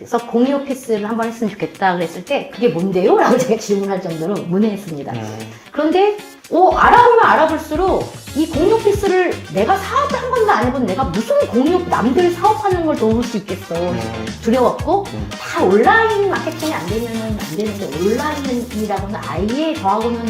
그래서 공유 오피스를 한번 했으면 좋겠다 그랬을 때 그게 뭔데요? 라고 제가 질문할 정도로 문의했습니다. 음. 그런데 어, 알아보면 알아볼수록 이 공유 오피스를 내가 사업을 한 번도 안 해본 내가 무슨 공유 남들 사업하는 걸 도울 수 있겠어 음. 두려웠고 음. 다 온라인 마케팅이 안 되면은 안 되는데 온라인이라고는 아예 저하고는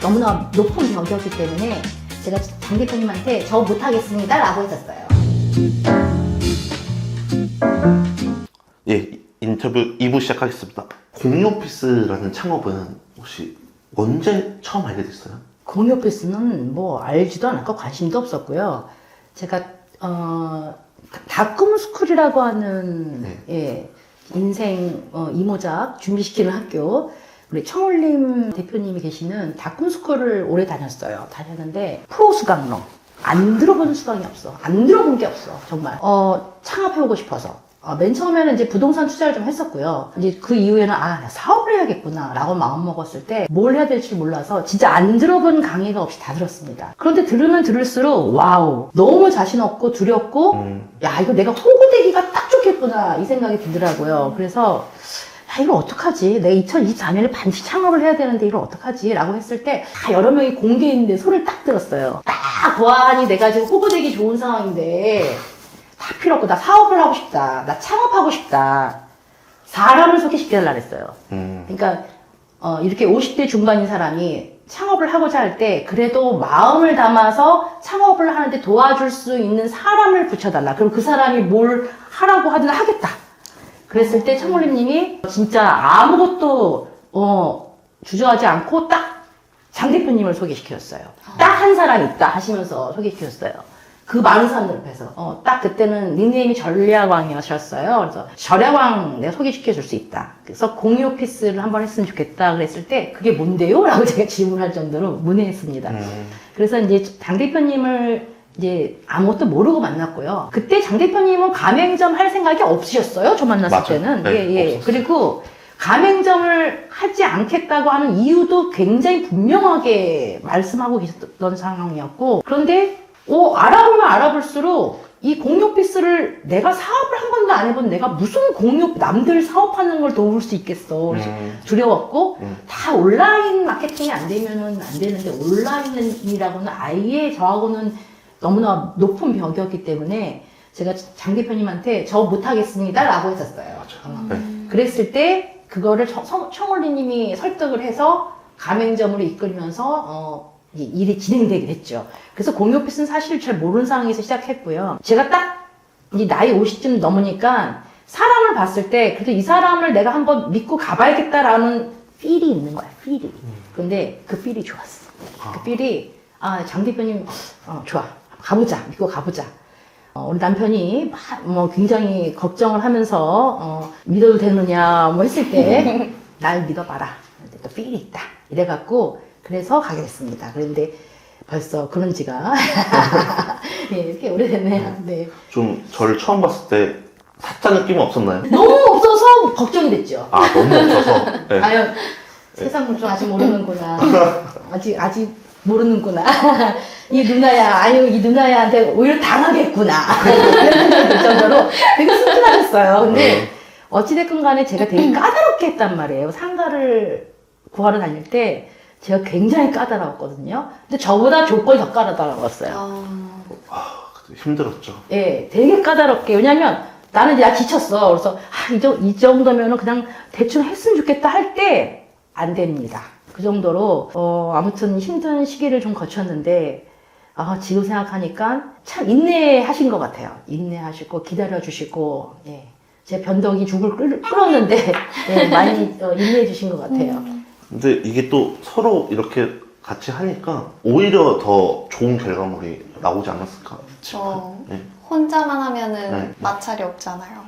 너무나 높은 벽이었기 때문에 제가 장 대표님한테 저 못하겠습니다 라고 했었어요. 예, 인터뷰 2부 시작하겠습니다. 공유 오피스라는 창업은 혹시 언제 처음 알게 됐어요? 공유 오피스는 뭐 알지도 않았고 관심도 없었고요. 제가 어 다꿈 스쿨이라고 하는 네. 예 인생 어, 이모작 준비시키는 학교 우리 청울림 대표님이 계시는 다꿈 스쿨을 오래 다녔어요. 다녔는데 프로 수강로 안 들어본 수강이 없어. 안 들어본 게 없어. 정말 어 창업해보고 싶어서. 어, 맨 처음에는 이제 부동산 투자를 좀 했었고요. 이제 그 이후에는 아, 나 사업을 해야겠구나 라고 마음 먹었을 때 뭘 해야 될지 몰라서 진짜 안 들어본 강의가 없이 다 들었습니다. 그런데 들으면 들을수록 와우, 너무 자신 없고 두렵고 음. 야, 이거 내가 홍보되기가 딱 좋겠구나 이 생각이 들더라고요. 그래서 야, 이걸 어떡하지? 내가 2024년에 반드시 창업을 해야 되는데 이걸 어떡하지? 라고 했을 때 다 여러 명이 있는데 손을 딱 들었어요. 딱 보아하니 내가 지금 홍보되기 좋은 상황인데 다 필요 없고 나 사업을 하고 싶다. 나 창업하고 싶다. 사람을 소개시켜달라 그랬어요. 음. 그러니까 어, 이렇게 50대 중반인 사람이 창업을 하고자 할 때 그래도 마음을 담아서 창업을 하는데 도와줄 수 있는 사람을 붙여달라. 그럼 그 사람이 뭘 하라고 하든 하겠다. 그랬을 때 청물림님이 진짜 아무것도 어, 주저하지 않고 딱 장 대표님을 소개시켰어요. 딱 한 사람 있다 하시면서 소개시켰어요. 그 많은 사람들 앞에서 어, 딱 그때는 닉네임이 전략왕이셨어요. 그래서 전략왕 내가 소개시켜 줄 수 있다. 그래서 공유 오피스를 한번 했으면 좋겠다 그랬을 때 그게 뭔데요? 라고 제가 질문할 정도로 문의했습니다. 음. 그래서 이제 장 대표님을 이제 아무것도 모르고 만났고요. 그때 장 대표님은 가맹점 할 생각이 없으셨어요. 저 만났을 맞아요. 때는. 네, 예, 예. 없었어요. 그리고 가맹점을 하지 않겠다고 하는 이유도 굉장히 분명하게 말씀하고 계셨던 상황이었고. 그런데, 어, 알아보면 알아볼수록 이 공유 오피스를 내가 사업을 한 번도 안 해본 내가 무슨 공유, 남들 사업하는 걸 도울 수 있겠어. 음. 두려웠고, 음. 다 온라인 마케팅이 안 되면은 안 되는데 온라인이라고는 아예 저하고는 너무나 높은 벽이었기 때문에 제가 장 대표님한테 저 못하겠습니다 라고 했었어요. 어. 네. 그랬을 때 그거를 청- 청- 청월리님이 설득을 해서 가맹점으로 이끌면서 어, 이 일이 진행되게 됐죠. 그래서 공유 오피스는 사실 잘 모르는 상황에서 시작했고요. 제가 딱 이 나이 50쯤 넘으니까 사람을 봤을 때 그래도 이 사람을 내가 한번 믿고 가봐야겠다라는 필이 있는 거야. 필이. 근데 그 필이 좋았어. 그 필이 아 장 대표님 어, 좋아 가보자 믿고 가보자. 어, 우리 남편이 막 뭐 굉장히 걱정을 하면서 어, 믿어도 되느냐 뭐 했을 때 날 믿어봐라. 근데 또 필이 있다. 이래갖고 그래서 가게 됐습니다. 그런데 벌써 그런 지가 예, 이렇게 오래됐네요. 네. 좀 저를 처음 봤을 때 사짜 느낌은 없었나요? 너무 없어서 걱정이 됐죠. 아, 너무 없어서. 네. 아유, 세상을 좀 아직 모르는구나. 아직, 아직 모르는구나. 이 누나야, 아유, 이 누나야한테 오히려 당하겠구나. 생각이 들 정도로 되게 순진하셨어요. 근데, 네. 어찌됐건 간에 제가 되게 까다롭게 했단 말이에요. 상가를 구하러 다닐 때 제가 굉장히 까다로웠거든요. 근데 저보다 조건이 더 까다로웠어요. 아, 그때 힘들었죠. 예, 되게 까다롭게. 왜냐면 나는 이제 나 지쳤어. 그래서 아, 이, 정, 이 정도면은 그냥 대충 했으면 좋겠다 할 때 안 됩니다. 그 정도로 어, 아무튼 힘든 시기를 좀 거쳤는데 아, 지금 생각하니까 참 인내하신 것 같아요. 인내하시고 기다려주시고 예. 제 변덕이 죽을 끓, 끓었는데 예, 많이 어, 인내해 주신 것 같아요. 근데 이게 또 서로 이렇게 같이 하니까 오히려 더 좋은 결과물이 나오지 않았을까 저 네. 혼자만 하면은 네. 마찰이 없잖아요.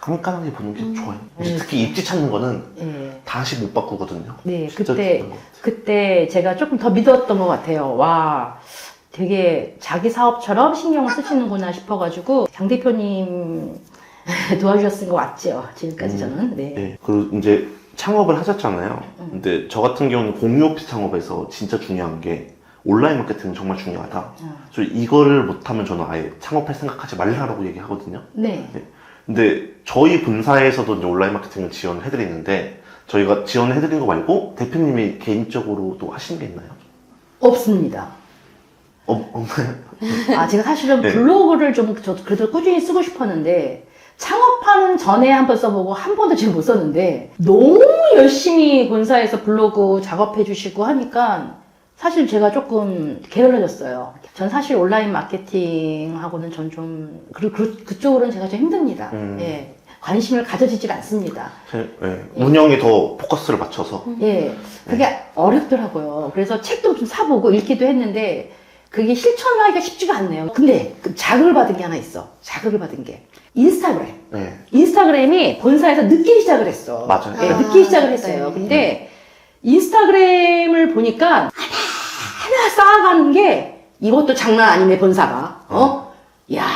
깐깐하게 보는 게 음. 좋아요. 음. 특히 입지 찾는 거는 예. 다시 못 바꾸거든요. 네, 진짜 그때 좋은 것 같아요. 그때 제가 조금 더 믿었던 것 같아요. 와, 되게 자기 사업처럼 신경을 쓰시는구나 싶어가지고 장 대표님 도와주셨은 거 맞죠? 지금까지 음, 저는 네. 네. 그리고 이제 창업을 하셨잖아요. 음. 근데 저 같은 경우는 공유 오피스 창업에서 진짜 중요한 게 온라인 마케팅은 정말 중요하다. 어. 그래서 이거를 못하면 저는 아예 창업할 생각하지 말라라고 얘기하거든요. 네. 근데 저희 본사에서도 이제 온라인 마케팅을 지원을 해드리는데 저희가 지원을 해드린 거 말고 대표님이 개인적으로도 하시는 게 있나요? 없습니다. 어, 없나요? 아, 제가 사실은 네. 블로그를 좀, 저, 그래도 꾸준히 쓰고 싶었는데, 창업하는 전에 한 번 써보고 한 번도 지금 못 썼는데, 너무 열심히 본사에서 블로그 작업해 주시고 하니까, 사실 제가 조금 게을러졌어요. 전 사실 온라인 마케팅하고는 전 좀, 그, 그, 그쪽으로는 제가 좀 힘듭니다. 음. 예. 관심을 가져지질 않습니다. 제- 예, 운영에 더 포커스를 맞춰서 예, 그게 어렵더라고요. 그래서 책도 좀 사보고 읽기도 했는데 그게 실천하기가 쉽지가 않네요. 근데 그 자극을 받은 게 하나 있어. 자극을 받은 게 인스타그램. 네, 인스타그램이 본사에서 늦게 시작을 했어. 맞아요. 예, 아, 늦게 시작을 했어요. 네. 근데 인스타그램을 보니까 하나 쌓아가는 게 이것도 장난 아니네 본사가. 어? 야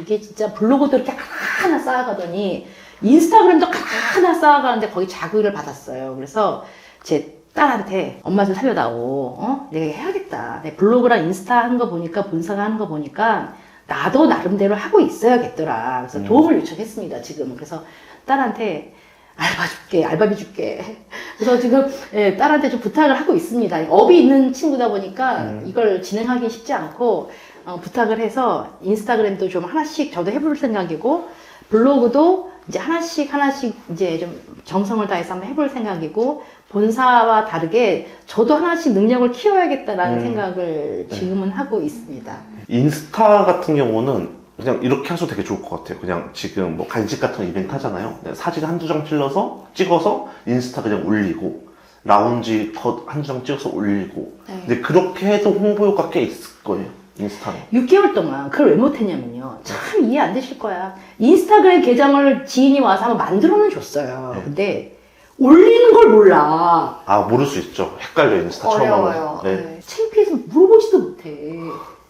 이게 진짜 블로그도 이렇게 하나 쌓아가더니 인스타그램도 하나 쌓아가는데 거기 자극을 받았어요. 그래서 제 딸한테 엄마 좀 살려다오. 어? 내가 해야겠다. 내 블로그랑 인스타 하는 거 보니까 본사가 하는 거 보니까 나도 나름대로 하고 있어야겠더라. 그래서 음. 도움을 요청했습니다. 지금 그래서 딸한테 알바 줄게, 알바비 줄게. 그래서 지금 예, 딸한테 좀 부탁을 하고 있습니다. 업이 있는 친구다 보니까 음. 이걸 진행하기 쉽지 않고 어, 부탁을 해서 인스타그램도 좀 하나씩 저도 해볼 생각이고 블로그도 이제 하나씩 하나씩 이제 좀 정성을 다해서 한번 해볼 생각이고 본사와 다르게 저도 하나씩 능력을 키워야겠다라는 음. 생각을 네. 지금은 하고 있습니다. 인스타 같은 경우는 그냥 이렇게 하셔도 되게 좋을 것 같아요. 그냥 지금 뭐 간식 같은 이벤트 하잖아요. 그냥 사진 한두 장 찔러서 찍어서 인스타 그냥 올리고 라운지 컷 한두 장 찍어서 올리고 네. 근데 그렇게 해도 홍보 효과 꽤 있을 거예요. 인스타는. 6개월 동안 그걸 왜 못했냐면요. 참 이해 안 되실 거야. 인스타그램 계정을 지인이 와서 한번 만들어는 줬어요. 네. 근데 올리는 걸 몰라. 아 모를 수 있죠. 헷갈려 인스타 처음 어려워요. 하면. 네. 네. 창피해서 물어보지도 못해.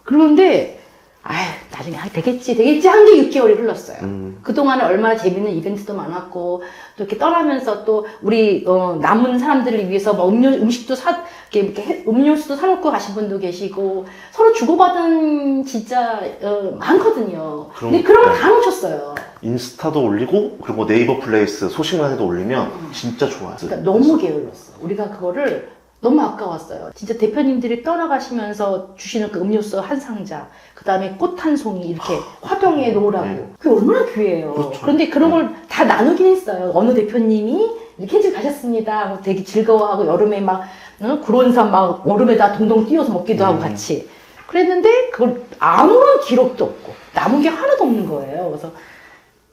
그런데 아휴 나중에 아, 되겠지 되겠지 한 게 6개월이 흘렀어요. 음, 그동안에 얼마나 재밌는 이벤트도 많았고 또 이렇게 떠나면서 또 우리 어, 남은 사람들을 위해서 뭐 음료 음식도 사 이렇게, 이렇게 해- 음료수도 사놓고 가신 분도 계시고 서로 주고받은 진짜 어, 많거든요. 그럼- 근데 그런 걸 네. 다 놓쳤어요. 인스타도 올리고 그리고 네이버 플레이스 소식만 해도 올리면 진짜 좋아요. 그러니까 너무 게을렀어. 우리가 그거를 너무 아까웠어요. 진짜 대표님들이 떠나가시면서 주시는 그 음료수 한 상자, 그 다음에 꽃 한 송이 이렇게 화병에 놓으라고. 네. 그게 얼마나 귀해요. 그렇죠. 그런데 그런 걸 다 나누긴 했어요. 어느 대표님이 이렇게 일찍 가셨습니다. 되게 즐거워하고 여름에 막 응? 구론산 막 얼음에다 동동 띄워서 먹기도 하고 음. 같이. 그랬는데 그걸 아무런 기록도 없고 남은 게 하나도 없는 거예요. 그래서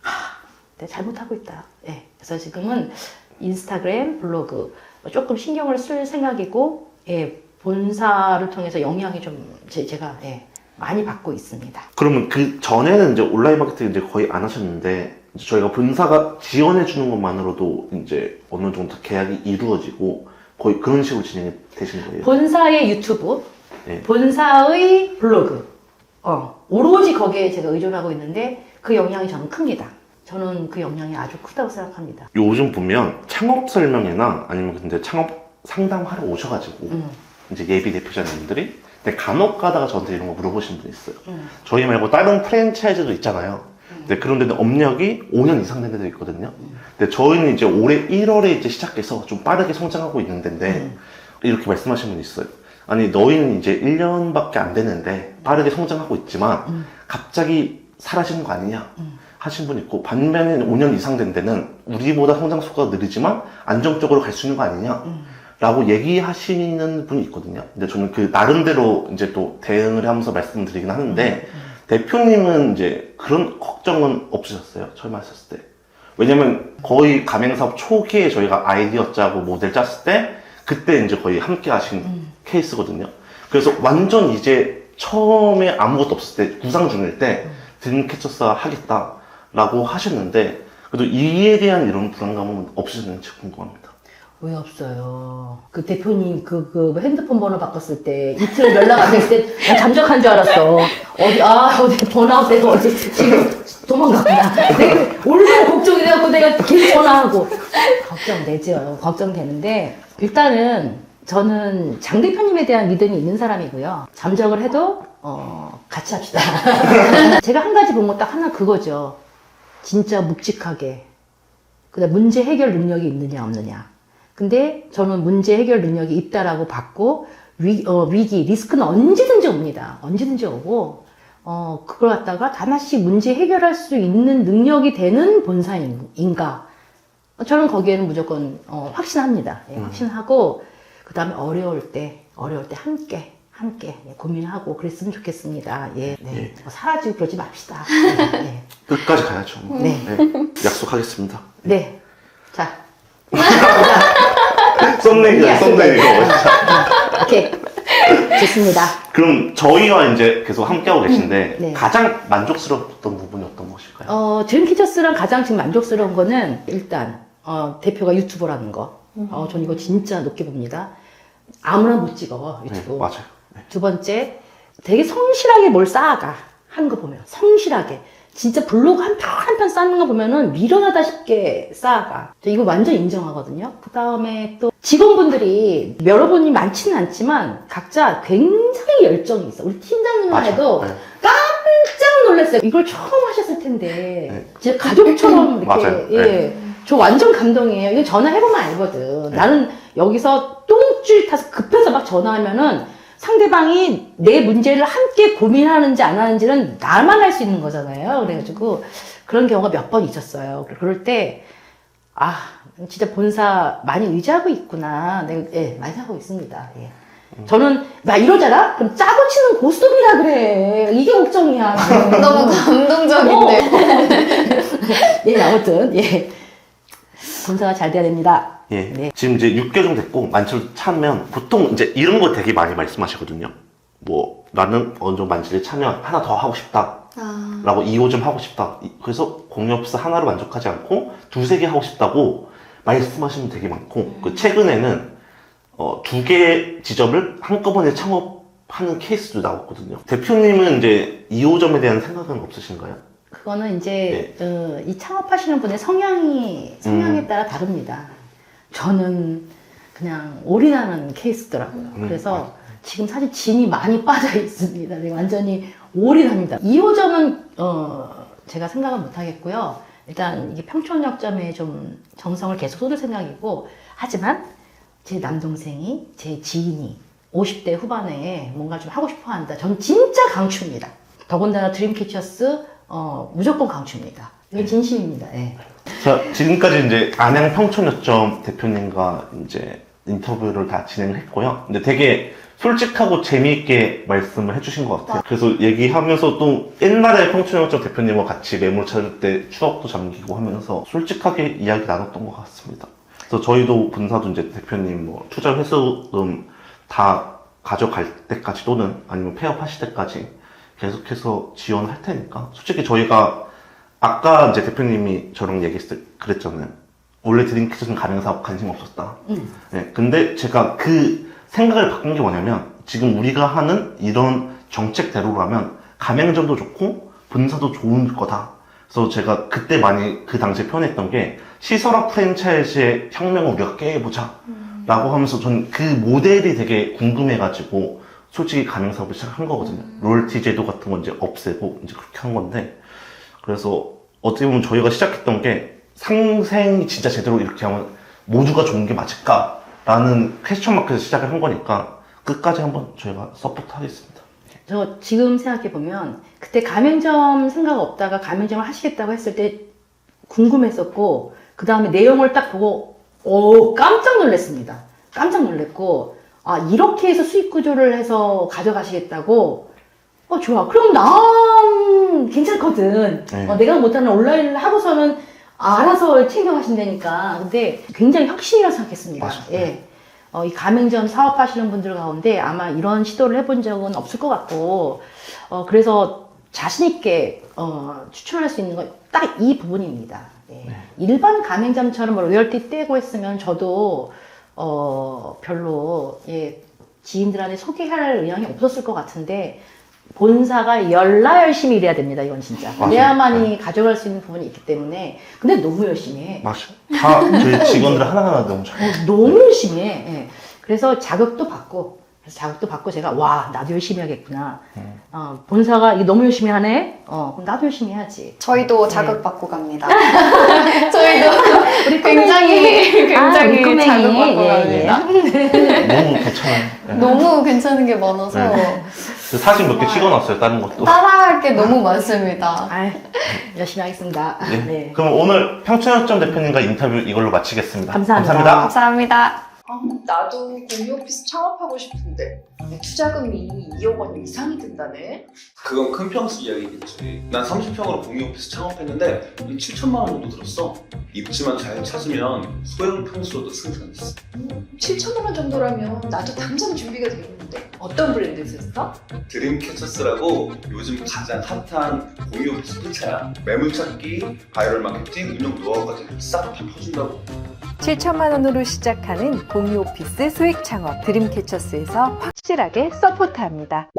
하, 내가 잘못하고 있다. 예. 그래서 지금은 인스타그램, 블로그 조금 신경을 쓸 생각이고, 예, 본사를 통해서 영향이 좀 제, 제가 예, 많이 받고 있습니다. 그러면 그 전에는 이제 온라인 마케팅 이제 거의 안 하셨는데 이제 저희가 본사가 지원해 주는 것만으로도 이제 어느 정도 계약이 이루어지고 거의 그런 식으로 진행이 되시는 거예요. 본사의 유튜브, 네. 본사의 블로그, 어, 오로지 거기에 제가 의존하고 있는데 그 영향이 저는 큽니다. 저는 그 영향이 아주 크다고 생각합니다. 요즘 보면 창업 설명회나 아니면 근데 창업 상담하러 오셔가지고 음, 이제 예비 대표자님들이 근데 간혹 가다가 저한테 이런 거 물어보시는 분 있어요. 음. 저희 말고 다른 프랜차이즈도 있잖아요. 근데 그런 데는 업력이 5년 이상 된 데도 있거든요. 근데 저희는 이제 올해 1월에 이제 시작해서 좀 빠르게 성장하고 있는 데인데 음. 이렇게 말씀하시는 분 있어요. 아니 너희는 이제 1년밖에 안 됐는데 빠르게 성장하고 있지만 음. 갑자기 사라지는 거 아니냐 음. 하신 분 있고 반면에 5년 이상 된 데는 우리보다 성장 속도가 느리지만 안정적으로 갈 수 있는 거 아니냐 음. 라고 얘기하시는 분이 있거든요. 근데 저는 그 나름대로 이제 또 대응을 하면서 말씀드리긴 하는데 대표님은 이제 그런 걱정은 없으셨어요. 처음 하셨을 때. 왜냐면 거의 가맹사업 초기에 저희가 아이디어 짜고 모델 짰을 때 그때 이제 거의 함께 하신 음. 케이스거든요. 그래서 완전 이제 처음에 아무것도 없을 때 구상 중일 때 드림캐쳐서 하겠다 라고 하셨는데 그래도 이에 대한 이런 불안감은 없으셨는지 궁금합니다. 왜 없어요? 그 대표님 그, 그 핸드폰 번호 바꿨을 때 이틀 연락 안 됐을 때난 잠적한 줄 알았어. 어디 아 어디 번아웃 돼서 어디 지금 도망갔구나. 내가 얼마나 걱정이 돼갖고 내가 계속 전화하고 걱정되죠. 걱정되는데 일단은 저는 장 대표님에 대한 믿음이 있는 사람이고요. 잠적을 해도 어 같이 합시다. 제가 한 가지 본거딱 하나 그거죠. 진짜 묵직하게 그다음 문제 해결 능력이 있느냐 없느냐. 근데 저는 문제 해결 능력이 있다라고 봤고 위, 어, 위기 리스크는 언제든지 옵니다. 언제든지 오고 어, 그걸 갖다가 하나씩 문제 해결할 수 있는 능력이 되는 본사인가? 저는 거기에는 무조건 어, 확신합니다. 예, 확신하고 그 다음에 어려울 때 어려울 때 함께 함께 예, 고민하고 그랬으면 좋겠습니다. 예, 네. 뭐 사라지고 그러지 맙시다. 예, 끝까지 가야죠. 네. 네. 약속하겠습니다. 네. 네. 자, 썸네일이야, 썸네일 이거. 오케이 좋습니다. 그럼 저희와 이제 계속 함께하고 계신데 네. 가장 만족스러웠던 부분이 어떤 것일까요? 어, 드림캐쳐스랑 가장 지금 만족스러운 거는 일단 어, 대표가 유튜버라는 거. 어, 전 이거 진짜 높게 봅니다. 아무나 못 찍어 네, 유튜브. 맞아요. 네. 두 번째, 되게 성실하게 뭘 쌓아가. 하는 거 보면. 성실하게. 진짜 블로그 한 편 한 편 쌓는 거 보면은 미련하다 싶게 쌓아가. 저 이거 완전 인정하거든요. 그 다음에 또 직원분들이 여러분이 많지는 않지만 각자 굉장히 열정이 있어. 우리 팀장님만 해도 맞아요. 네. 깜짝 놀랐어요. 이걸 처음 하셨을 텐데. 네. 진짜 가족처럼 이렇게. 맞아요. 예. 네. 저 완전 감동이에요. 이거 전화해보면 알거든. 네. 나는 여기서 똥줄 타서 급해서 막 전화하면은 상대방이 내 문제를 함께 고민하는지 안 하는지는 나만 알수 있는 거잖아요. 그래가지고 그런 경우가 몇 번 있었어요. 그럴 때, 아, 진짜 본사 많이 의지하고 있구나. 네, 예, 많이 하고 있습니다. 예. 저는, 나 이러잖아? 그럼 짜고 치는 고스톱이라 그래. 이게 걱정이야. 너무 감동적인데. 예, 아무튼, 예. 본사가 잘 돼야 됩니다. 예. 네. 지금 이제 6개월 정도 됐고 만취를 차면 보통 이제 이런 거 되게 많이 말씀하시거든요. 뭐 나는 어느 정도 만취를 차면 하나 더 하고 싶다. 아, 라고 2호 좀 하고 싶다. 이- 그래서 공유업소 하나로 만족하지 않고 두세 개 하고 싶다고 말씀하시는 분 되게 많고 그 최근에는 어, 두 개 지점을 한꺼번에 창업하는 케이스도 나왔거든요. 대표님은 이제 2호점에 대한 생각은 없으신가요? 그거는 이제 어, 이 창업하시는 분의 성향이 성향에 음. 따라 다릅니다. 저는 그냥 올인하는 케이스더라고요. 음, 그래서 지금 사실 진이 많이 빠져 있습니다. 네, 완전히 올인합니다. 2호점은 어, 제가 생각은 못 하겠고요. 일단 이게 평촌역점에 좀 정성을 계속 쏟을 생각이고 하지만 제 남동생이 제 지인이 50대 후반에 뭔가 좀 하고 싶어 한다. 전 진짜 강추입니다. 더군다나 드림캐쳐스 어, 무조건 강추입니다. 이게 진심입니다. 예. 자, 지금까지 이제 안양 평촌역점 대표님과 이제 인터뷰를 다 진행을 했고요. 근데 되게 솔직하고 재미있게 말씀을 해주신 것 같아요. 그래서 얘기하면서 또 옛날에 평촌역점 대표님과 같이 매물 찾을 때 추억도 잠기고 하면서 솔직하게 이야기 나눴던 것 같습니다. 그래서 저희도 본사도 이제 대표님 뭐 투자 회수금 다 가져갈 때까지 또는 아니면 폐업하실 때까지 계속해서 지원할 테니까 솔직히 저희가 아까 이제 대표님이 저랑 얘기했을 때 그랬잖아요. 원래 드림캐쳐는 가맹 사업 관심 없었다. 음. 네, 근데 제가 그 생각을 바꾼 게 뭐냐면 지금 우리가 하는 이런 정책대로라면 가맹점도 좋고 본사도 좋은 거다. 그래서 제가 그때 많이 그 당시에 표현했던 게 시설업 프랜차이즈의 혁명을 우리가 깨보자. 라고 하면서 전그 모델이 되게 궁금해가지고 솔직히 가맹 사업을 시작한 거거든요. 로열티 제도 같은 건 이제 없애고 이제 그렇게 한 건데 그래서 어떻게 보면 저희가 시작했던 게 상생이 진짜 제대로 이렇게 하면 모두가 좋은 게 맞을까? 라는 퀘스천 마크에서 시작을 한 거니까 끝까지 한번 저희가 서포트 하겠습니다. 저 지금 생각해 보면 그때 가맹점 생각 없다가 가맹점을 하시겠다고 했을 때 궁금했었고 그 다음에 내용을 딱 보고 오 깜짝 놀랐습니다. 깜짝 놀랐고 아 이렇게 해서 수익 구조를 해서 가져가시겠다고 어 좋아 그럼 난 괜찮거든. 네. 어, 내가 못하는 온라인을 하고서는 알아서 챙겨가신다니까. 근데 굉장히 혁신이라고 생각했습니다. 맞아요. 예. 어, 이 가맹점 사업하시는 분들 가운데 아마 이런 시도를 해본 적은 없을 것 같고, 어, 그래서 자신있게, 어, 추천할 수 있는 건 딱 이 부분입니다. 예. 일반 가맹점처럼 뭐 로열티 떼고 했으면 저도, 어, 별로, 예, 지인들한테 소개할 의향이 없었을 것 같은데, 본사가 열나 열심히 일해야 됩니다, 이건 진짜. 맞아요. 그래야만이 가져갈 수 있는 부분이 있기 때문에. 근데 너무 열심히 해. 맞아요. 다 저희 직원들 하나하나 너무 잘. 어, 너무 열심히 해. 예. 그래서 자극도 받고 그래서 자극도 받고 제가 와 나도 열심히 하겠구나. 어, 본사가 이거 너무 열심히 하네. 어, 그럼 나도 열심히 해야지. 저희도 네. 자극받고 갑니다. 저희도 우리 굉장히 굉장히 꼬맹이. 자극받고 예, 갑니다. 너무 괜찮아요. 네. 너무 괜찮은 게 많아서 네. 그 사진 몇 개 찍어놨어요, 다른 것도. 따라할 게 너무 많습니다. 아, 열심히 하겠습니다. 네. 네. 그럼 오늘 평천협점 대표님과 인터뷰 이걸로 마치겠습니다. 감사합니다. 감사합니다. 감사합니다. 아, 나도 공유 오피스 창업하고 싶은데 투자금이 2억 원 이상이 든다네. 그건 큰 평수 이야기겠지. 난 30평으로 공유 오피스 창업했는데 7천만 원 정도 들었어. 입지만 잘 찾으면 소형 평수로도 승산했어. 7천만 원 정도라면 나도 당장 준비가 되겠는데 어떤 브랜드 썼어? 드림캐쳐스라고 요즘 가장 핫한 공유 오피스 풀차야. 매물 찾기, 바이럴 마케팅, 운영 노하우까지 싹 다 퍼준다고. 7천만 원으로 시작하는 공유 오피스 소액 창업 드림캐쳐스에서 확실하게 서포트합니다.